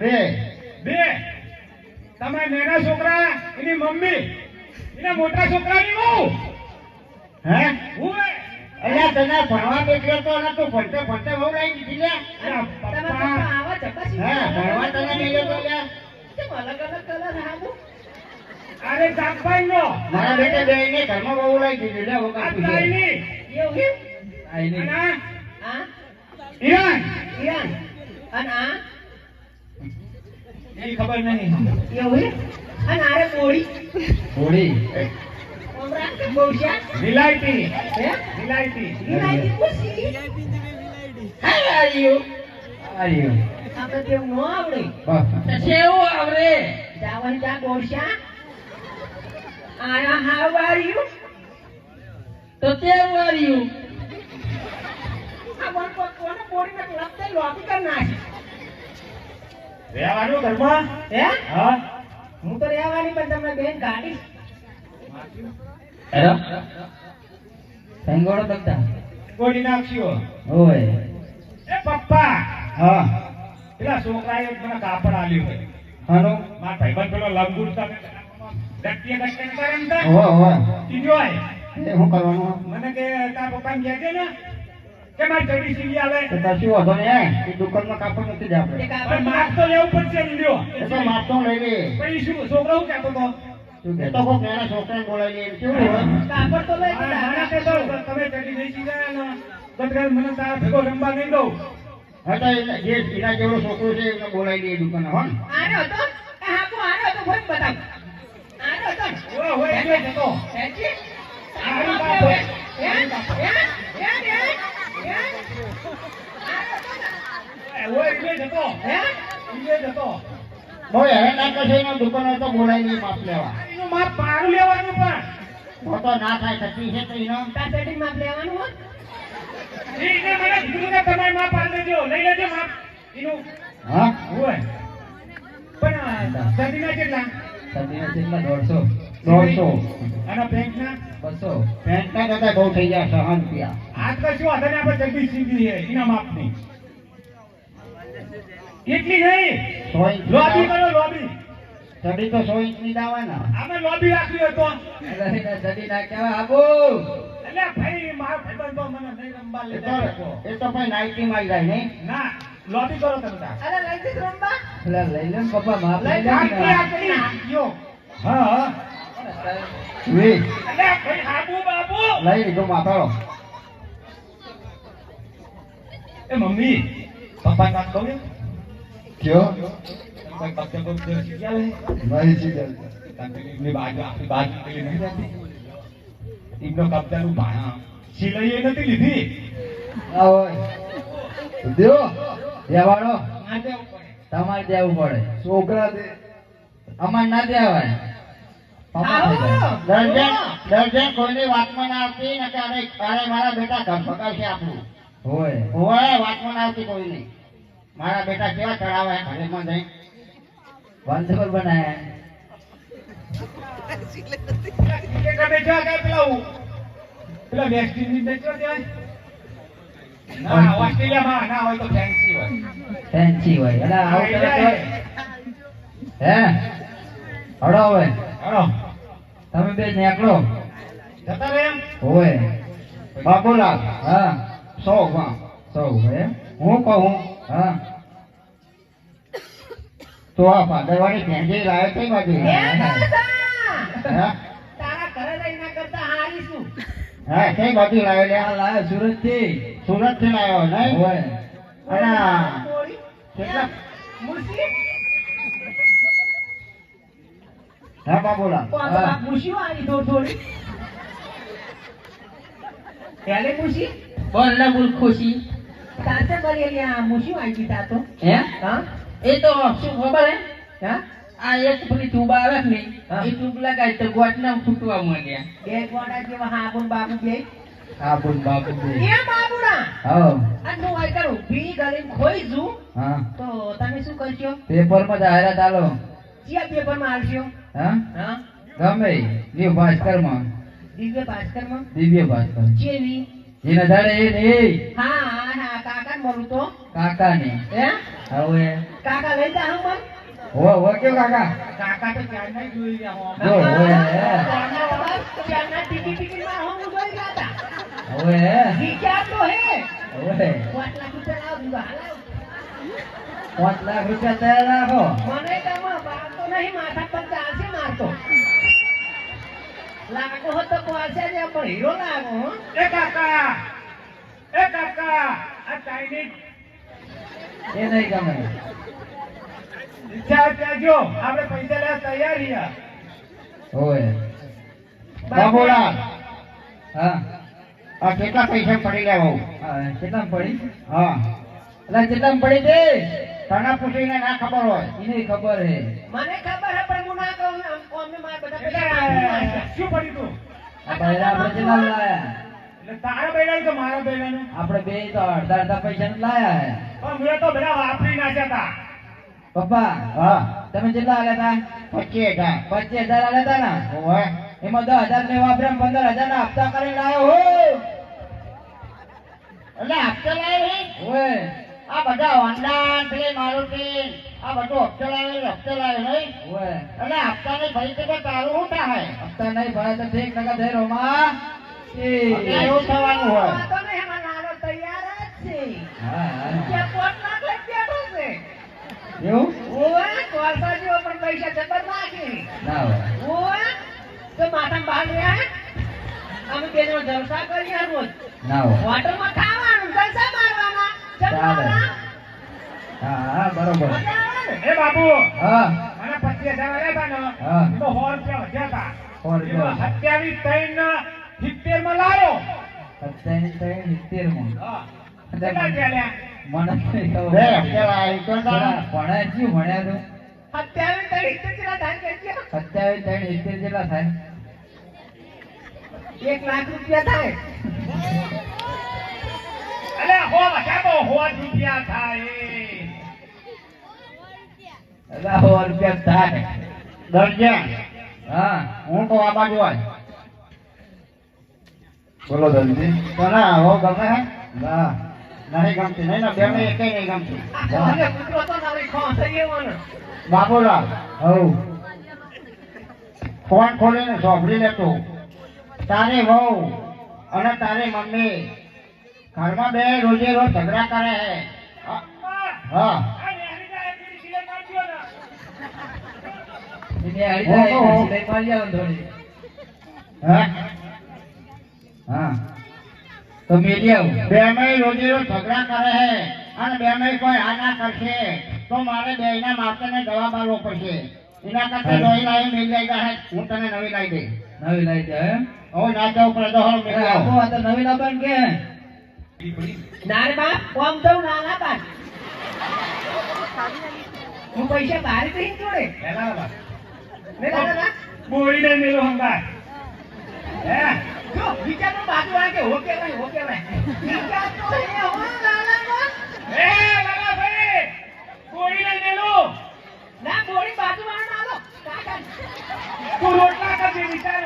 બે. બે. તમારા નાના છોકરા એની મમ્મી એના મોટા છોકરાની બહુ હે? હું હે? અલ્યા તને ભણવા બેઠો તો ને તું ભણતે ભણતે બહુ લાવી દીધી લે હે ભણવા તને નહીં તો લે અલગ અલગ કલર હાબુ અરે જાગભાઈ નો મારા બેટા બે ને ઘરમાં બહુ લાવી દીધી લે આ પૂછે તાઈની એવું કેમ? આઈની. અને આ? આ? ઈરાન ઈરાન અને આ? એ ખબર નહીં. એવું અને આરે કોળી. હોળી કોમરા કે બહુશા વિલાયતી. હે? વિલાયતી. વિલાયતી પૂછી. હાય આયુ આયુ આપણે તેવું ન આવડે. બસ આવડે? જાવાની જા બહુશા આયા હાવ આર્યું તો કેવું આર્યું આ વન પર કોને બોડીને લપતે લોપી કર નાખી? રહેવાનું ઘરમાં? હે? હા. હું તો રહેવાની પણ તમને બેન ગાડી હેલો. સંગોડો બગતા ગોડી નાખ્યો ઓય. એ પપ્પા. હા. પેલા છોકરાએ મને કાપડ આલ્યું હોય. હાનો માર ભાઈબંધ પેલો લંગુડતા ગટ્ટીએ ગટ્ટીએ કરે એમ તો. હો હો ઈ જોય. એ શું કરવાનું? મને કે તારા પપ્પાને કહેજે ને. કે મારી ચડી સીવી આવે તો તાર શું વાંધો એ દુકાનમાં કાપડ નથી જ આપણે પણ માપ તો લેવું પડશે ને લ્યો એ તો લઈ લે પણ શું છોકરો શું કહેતો હતો એ તો કોક નાના છોકરાને બોલાવી લે કેવું હોય કાપડ તો લઈ મારા નાના કહેતો, તમે ચડી જઈ સીધા ને ગદગદ મને તારા ભેગો રમવા નહીં દઉં હા તો જે એના જેવો છોકરો છે એને બોલાવી દે દુકાન હો? આનો આનો કોઈ બતાવ આનો? હોય એટલે જ આનો બાપ? હોય. હે? હે? હે? આનો હતો ને? એ હોય એટલે જ હે? બહુ ના કરશો એનો દુકાને તો બોલાવી લે માપ લેવા. એનું માપ પારું લેવાનું પણ. તો તો ના થાય થતી છે તો એનો. તાર સેટિંગ માપ લેવાનું હોત? એને મને કીધું કે તમારે માપ આલી દેજો. લઈ લેજો માપ. એનું હા? હોય. પણ સદીના કેટલા? સદીના કેટલા? દોઢસો. દોઢસો. અને બેંકના? બસો. પેન્ટના કરતા બહુ થઈ ગયા સહન રૂપિયા આજ તો શું હતા ને આપણે જગદીશ સીધી છે એના માપની. એટલી નહીં. સો ઇંચ લોબી કરો લોબી. ચડી તો સો ઇંચની દાવાના. આપણે લોબી રાખવી હતો ચડી ના કેવા આબુ. એટલે ભાઈ માર ભાઈબંધ તો મને નહીં રંબા લે. એ તો ભાઈ નાઇટી માં જાય નહીં. ના લોબી કરો તમે અરે લઈ જઈશ રંબા એટલે લઈ લે પપ્પા માપ લઈ લે. આટલી હા હા. વી. અરે ભાઈ આબુ બાબુ. લઈ લીધો માથાળો. એ મમ્મી પપ્પા વાત કહું બાજુ આપણી બાજુ પેલી નહીં રહેતી કબજાનું ભાણા સિલાઈ નથી લીધી દેવો દેવાડો. તમારે દેવું પડે. છોકરા દે। અમાર ના દેવાય. દર્જન કોઈની વાતમાં ના આવતી ને કે અરે અરે મારા બેટા ઘર પકાવશે આપણું. હોય. હોય વાતમાં ના આવતી કોઈ નહીં મારા બેટા કેવા ચડાવે? ઘરેમાં જઈ. નહીં બનાયા કે તમે કે પેલા પેલા વેસ્ટ બેચવા દેવાય ના ઓસ્ટ્રેલિયામાં ના હોય તો ફેન્સી હોય. ફેન્સી હોય. એટલે આવું હા, હે? હડો હવે. હાલો, તમે બે નીકળો. જતા એમ? હોય. બાબુલાલ હા. સો માં સૌ હું કહું હા. તો આ ભાદરવાડી ભેંડી લાવે કઈ બાજુ. હા. તારા ઘરે લઈ ના કરતા હારી શું હા કઈ બાજુ લાવે લે આ લાયો સુરતથી સુરતથી લાવ્યો નહીં હોય અને? કેટલા? હા કોણ તો આવી થોડી થોડી. પેલે મુસી બોલ ના બોલ ખુશી. તાતે બરેલી આ મુસી આવી તા હે? હા? એ તો શું ખબર હે? હા? આ એક પેલી આવે હા. એ ટ્યુબ લગાવી તો ગોટના ફૂટવા માંડ્યા બે ગોડા જેવા હા બાબુ બે. હા બોલ બે. એ બાબુડા! હા. આ નું આઈ કરું ભી ગલીમ ખોઈ જુ હા. તો તમે શું કરશો? પેપરમાં જાહેરાત આલો પેપરમાં હા? હા? ગમે ન્યુ ભાસ્કરમાં દિવ્ય ભાસ્કરમાં દિવ્ય ભાસ્કર. ચેવી એના ને એ. હા હા ને બોલું તો? કાકા ને હે? હવે. કાકા લઈ જા હું મન? હો હો કયો કાકા? કાકા તો ક્યારના ય જોઈ ગયા હો. જો હવે ત્યાંના તમાર- ત્યાંના ટીકી ટીકીમાં હું જોઈ ગયા હતા. હવે વિચાર તો હે? હવે. પાંચ લાખ રૂપિયા લાવ દીધા હાલાવ. પાંચ લાખ રૂપિયા તૈયાર રાખો. મને તમે બાળતો નહીં માથા પર ચાલશે મારતો. લાગો હો તો પાછા પણ હીરો લાગો હો. એ કાકા એ કાકા. આ ચાઇનીઝ એ નહીં ગમે. ઈચ્છા ત્યાજો આપણે પૈસા લેવા તૈયાર રહ્યા. ઓય. બાબોડા. હા. આ કેટલા પૈસા પડી ગયા હા પડી? હા. એટલે કેટલા પડી દે તને પૂછીને ના ખબર હોય. એને ખબર હે. મને ખબર હે પણ હું ના કહું. આમ મારા બધા પૈસા શું પડી તું? આ બૈરા આપણે લાયા. તારા બેડા કે મારા બૈરાનું આપણે બે તો અડધા અડધા પૈસા લાયા હે. પણ મેં તો બધા વાપરી નાખ્યા હતા પપ્પા હા. તમે કેટલા આલ્યા હતા પચીસ હજાર. પચીસ હજાર આલ્યા હતા ને? હોય એમાં દસ હજાર ને વાપરે પંદર હજાર ના હપ્તા કરીને લાયો હો. એટલે હપ્તે લાવે ઓય. આ બધા હોન્ડા પેલી મારુતિ. આ બધું હપ્તે લાવે હપ્તે લાવે નહીં. એટલે નહીં ભરી તો તારું શું થાય? હપ્તા નહીં ભરાય તો ઠીક નગર થઈ રોમા એવું થવાનું હોય. એવું? ઓવે, કોલસા જેવો પણ પૈસા જબર નાખી ના હોય. તો માથામાં બહાર રહ્યા અમે બે જણ જલસા કરીએ રોજ. ના હોય. હોટલમાં ખાવાનું જલસા મારવાના. જમવાના. હા હા બરોબર? એ બાબુ હા. મને પચીસ હજાર આલ્યા હતા ને હા. સો રૂપિયા. વધ્યા હતા સત્યાવીસ ત્રણ સિત્તેરમાં લાવ્યો ત્રણ સિત્તેરમાં થાય. એક લાખ રૂપિયા હો રૂપિયા થાય. રૂપિયા થાય. હા. હું તો આ બાજુ હોય બોલો જલ્દી. તને હો ગમે હે. ના. નહીં ગમતી નહીં ના બે એકે નહીં ગમતી. બાબુલાલ. હવ ફોન ખોલીને સોંભળી લેતો તારી વહુ અને તારી મમ્મી ઘરમાં બે રોજે રોજ ઝઘડા કરે હે. હા, હા? હે. તો મેલી આવું બે મય રોજે રોજ ઝઘડા કરે હે અને બે મય કોઈ હા ના કરશે. તો મારે બે ના માપને જવાબ મારવો પડશે. એના કરતા નવી લાવી મિલ જાય હે. હું તને નવી લાવી દઈ નવી લાવી દે ઓ હવે ના જાવ પર તો હવે મિલ આવો. આ તો નવી લાવવાનું કે. ના રે બાપ કોમ તો ના ના બાપ હું પૈસા બહાર તો જોડે. હેલા બાબા. ને દાદા ના મેલો હંગા હે? જો વિચારનો બાજુ આ કે હો કેવાય હો કેવાય વિચાર તો હે હો લાલા એ લાલાભાઈ, બોરીને મેલો. ના બોડી બાજુ વાળા ના લો કાકા તું રોટલા કરજે, વિચાર